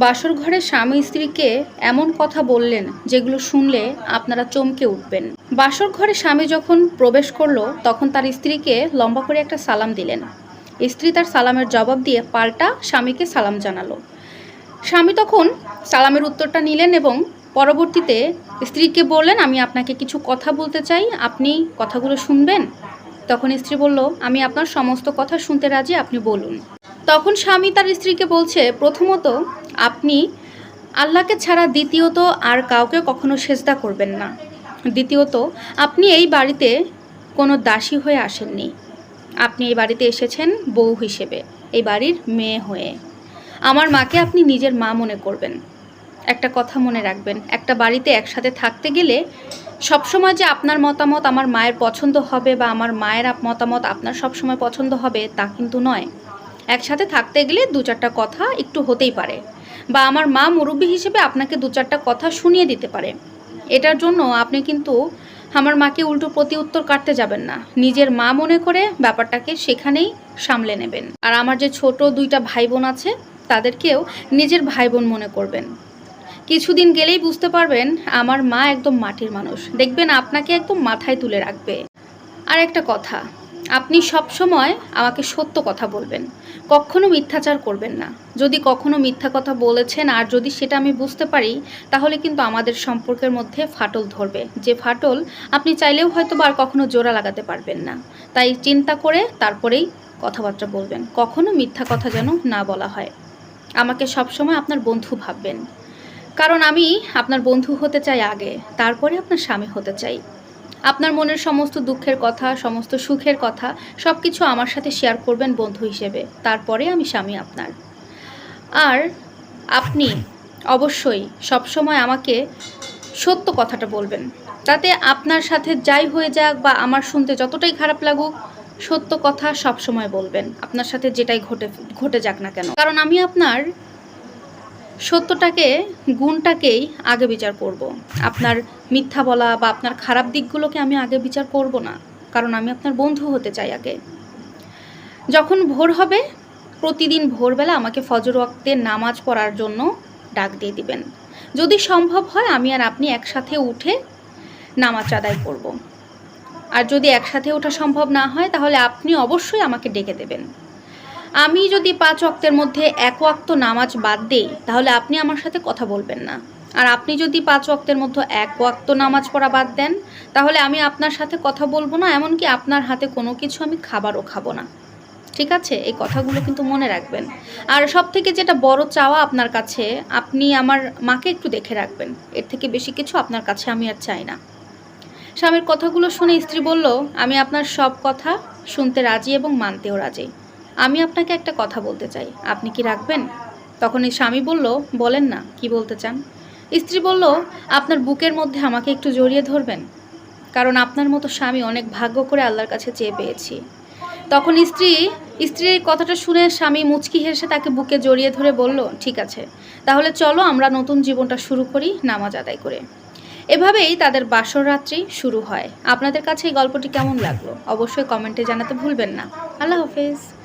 বাসর ঘরে স্বামী স্ত্রীকে এমন কথা বললেন যেগুলো শুনলে আপনারা চমকে উঠবেন। বাসর ঘরে স্বামী যখন প্রবেশ করল, তখন তার স্ত্রীকে লম্বা করে একটা সালাম দিলেন। স্ত্রী তার সালামের জবাব দিয়ে পাল্টা স্বামীকে সালাম জানালো। স্বামী তখন সালামের উত্তরটা নিলেন এবং পরবর্তীতে স্ত্রীকে বললেন, আমি আপনাকে কিছু কথা বলতে চাই, আপনি কথাগুলো শুনবেন? তখন স্ত্রী বলল, আমি আপনার সমস্ত কথা শুনতে রাজি, আপনি বলুন। তখন স্বামী তার স্ত্রীকে বলছে, প্রথমত, আপনি আল্লাহকে ছাড়া দ্বিতীয়ত আর কাউকে কখনো সেজদা করবেন না। দ্বিতীয়ত, আপনি এই বাড়িতে কোনো দাসী হয়ে আসেননি। আপনি এই বাড়িতে এসেছেন বউ হিসেবে, এই বাড়ির মেয়ে হয়ে। আমার মাকে আপনি নিজের মা মনে করবেন। একটা কথা মনে রাখবেন, একটা বাড়িতে একসাথে থাকতে গেলে সবসময় যে আপনার মতামত আমার মায়ের পছন্দ হবে বা আমার মায়ের মতামত আপনার সবসময় পছন্দ হবে তা কিন্তু নয়। একসাথে থাকতে গেলে দু চারটা কথা একটু হতেই পারে। বা আমার মা মুরব্বী হিসেবে আপনাকে দু চারটা কথা শুনিয়ে দিতে পারে। এটার জন্য আপনি কিন্তু আমার মাকে উল্টো প্রতি উত্তর কাটতে যাবেন না। নিজের মা মনে করে ব্যাপারটাকে সেখানেই সামলে নেবেন। আর আমার যে ছোট দুইটা ভাই বোন আছে, তাদেরকেও নিজের ভাই বোন মনে করবেন। কিছুদিন গেলেই বুঝতে পারবেন, আমার মা একদম মাটির মানুষ। দেখবেন আপনাকে একদম মাথায় তুলে রাখবে। আর একটা কথা আপনি সব সময় আমাকে সত্য কথা বলবেন। কখনো মিথ্যাচার করবেন না। যদি কখনো মিথ্যা কথা বলেছেন আর যদি সেটা আমি বুঝতে পারি, তাহলে কিন্তু আমাদের সম্পর্কের মধ্যে ফাটল ধরবে। যে ফাটল আপনি চাইলেও হয়তো আর কখনো জোড়া লাগাতে পারবেন না। তাই চিন্তা করে তারপরেই কথাবার্তা বলবেন। কখনো মিথ্যা কথা যেন না বলা হয়। আমাকে সবসময় আপনার বন্ধু ভাববেন। কারণ আমি আপনার বন্ধু হতে চাই আগে, তারপরে আপনার স্বামী হতে চাই। আপনার মনের সমস্ত দুঃখের কথা, সমস্ত সুখের কথা সব কিছু আমার সাথে শেয়ার করবেন বন্ধু হিসেবে। তারপরে আমি স্বামী আপনার। আর আপনি অবশ্যই সবসময় আমাকে সত্য কথাটা বলবেন। তাতে আপনার সাথে যাই হয়ে যাক বা আমার শুনতে যতটাই খারাপ লাগুক, সত্য কথা সবসময় বলবেন। আপনার সাথে যেটাই ঘটে ঘটে যাক না কেন। কারণ আমি আপনার সত্যটাকে, গুণটাকেই আগে বিচার করব। আপনার মিথ্যা বলা বা আপনার খারাপ দিকগুলোকে আমি আগে বিচার করব না, কারণ আমি আপনার বন্ধু হতে চাই আগে যখন ভোর হবে, প্রতিদিন ভোরবেলা আমাকে ফজর ওয়াক্তে নামাজ পড়ার জন্য ডাক দিয়ে দিবেন যদি সম্ভব হয়, আমি আর আপনি একসাথে উঠে নামাজ আদায় করব। আর যদি একসাথে ওঠা সম্ভব না হয়, তাহলে আপনি অবশ্যই আমাকে ডেকে দেবেন আমি যদি পাঁচ ওয়াক্তের মধ্যে এক ওয়াক্ত নামাজ বাদ দেই, তাহলে আপনি আমার সাথে কথা বলবেন না। আর আপনি যদি পাঁচ ওয়াক্তের মধ্যে এক ওয়াক্ত নামাজ পড়া বাদ দেন, তাহলে আমি আপনার সাথে কথা বলব না, এমনকি আপনার হাতে কোনো কিছু আমি খাবারও খাব না। ঠিক আছে? এই কথাগুলো কিন্তু মনে রাখবেন। আর সব থেকে যেটা বড় চাওয়া আপনার কাছে, আপনি আমার মাকে একটু দেখে রাখবেন। এর থেকে বেশি কিছু আপনার কাছে আমি আর চাই না। স্বামীর কথাগুলো শুনে স্ত্রী বলল, আমি আপনার সব কথা শুনতে রাজি এবং মানতেও রাজি। আমি আপনাকে একটা কথা বলতে চাই। আপনি কি রাখবেন? তখন এই স্বামী বলল, বলেন না, কি বলতে চান? স্ত্রী বলল, আপনার বুকের মধ্যে আমাকে একটু জড়িয়ে ধরবেন? কারণ আপনার মতো স্বামী অনেক ভাগ্য করে আল্লাহর কাছে চেয়ে পেয়েছি। তখন স্ত্রী, স্ত্রীর কথাটা শুনে স্বামী মুচকি হেসে তাকে বুকে জড়িয়ে ধরে বলল, ঠিক আছে, তাহলে চলো আমরা নতুন জীবনটা শুরু করি নামাজ আদায় করে। এভাবেই তাদের বাসর রাত্রি শুরু হয়। আপনাদের কাছে এই গল্পটি কেমন লাগল? অবশ্যই কমেন্টে জানাতে ভুলবেন না। আল্লাহ হাফেজ।